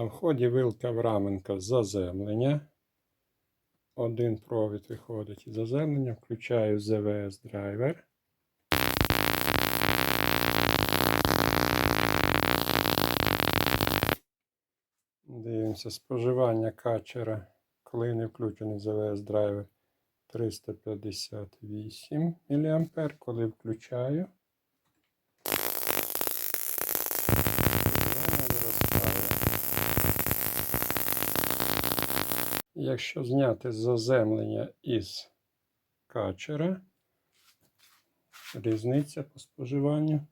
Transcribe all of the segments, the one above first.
На вході вилка Враменка заземлення. Один провід виходить із заземлення. Включаю ЗВС драйвер. Дивимося споживання качера, коли не включений ЗВС драйвер 358 мА. Коли включаю, Якщо зняти заземлення із качера, різниця по споживанню.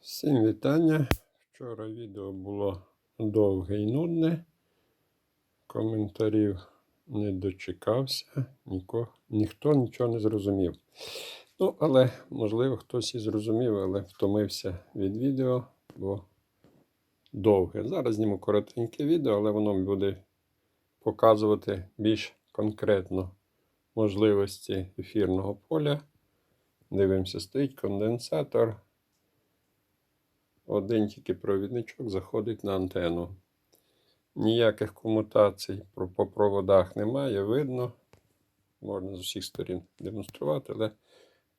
Всім вітання. Вчора відео було довге і нудне. Коментарів не дочекався, ніко, ніхто нічого не зрозумів. Ну, але, можливо, хтось і зрозумів, але втомився від відео, бо довге. Зараз зніму коротеньке відео, але воно буде показувати більш конкретно можливості ефірного поля. Дивимося, стоїть конденсатор. Один тільки провідничок заходить на антенну. Ніяких комутацій по проводах немає, видно. Можна з усіх сторін демонструвати, але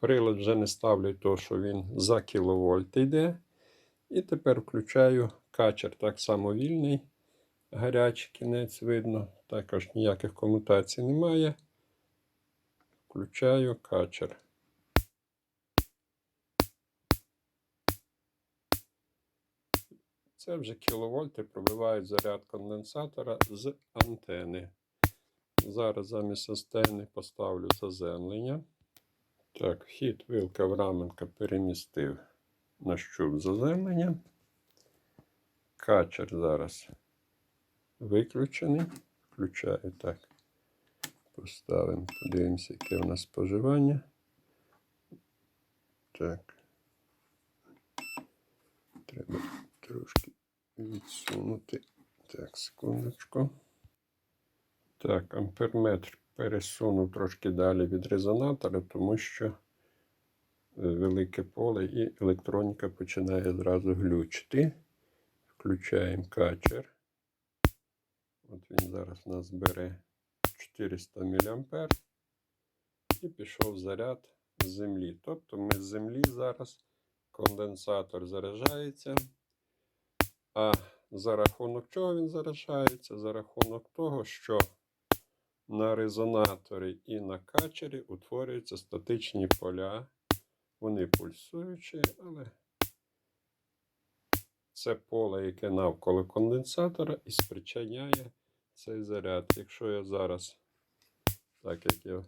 прилад вже не ставлю того, що він за кіловольт йде. І тепер включаю качер так само вільний. Гарячий кінець видно. Також ніяких комутацій немає. Включаю качер. Це вже кіловольти пробивають заряд конденсатора з антени. Зараз замість антени поставлю заземлення. Так, вхід вилка Враменка перемістив на щуп заземлення. Качер зараз виключений. Включаю так. Поставимо, подивимося, яке у нас споживання. Так. Треба трошки відсунути. Так, секундочку. Так, амперметр пересунув трошки далі від резонатора, тому що е, велике поле і електроніка починає зразу глючити. Включаємо качер. От він зараз нас бере 400 мА і пішов заряд з землі. Тобто ми з землі зараз конденсатор заряджається. А за рахунок чого він заряджається? За рахунок того, що на резонаторі і на качері утворюються статичні поля. Вони пульсуючі, але це поле, яке навколо конденсатора, і спричиняє цей заряд. Якщо я зараз, так як я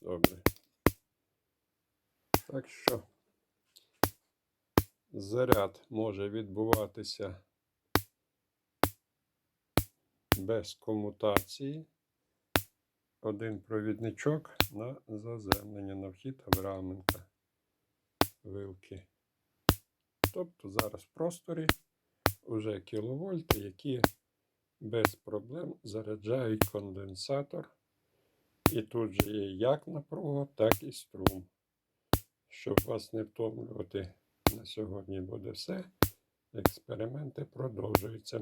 Добре. Так що заряд може відбуватися без комутації. Один провідничок на заземлення на вхід Авраменка вилки. Тобто зараз в просторі вже кіловольти, які без проблем заряджають конденсатор. І тут же є як напруга, так і струм. Щоб вас не втомлювати, на сьогодні буде все. Експерименти продовжуються.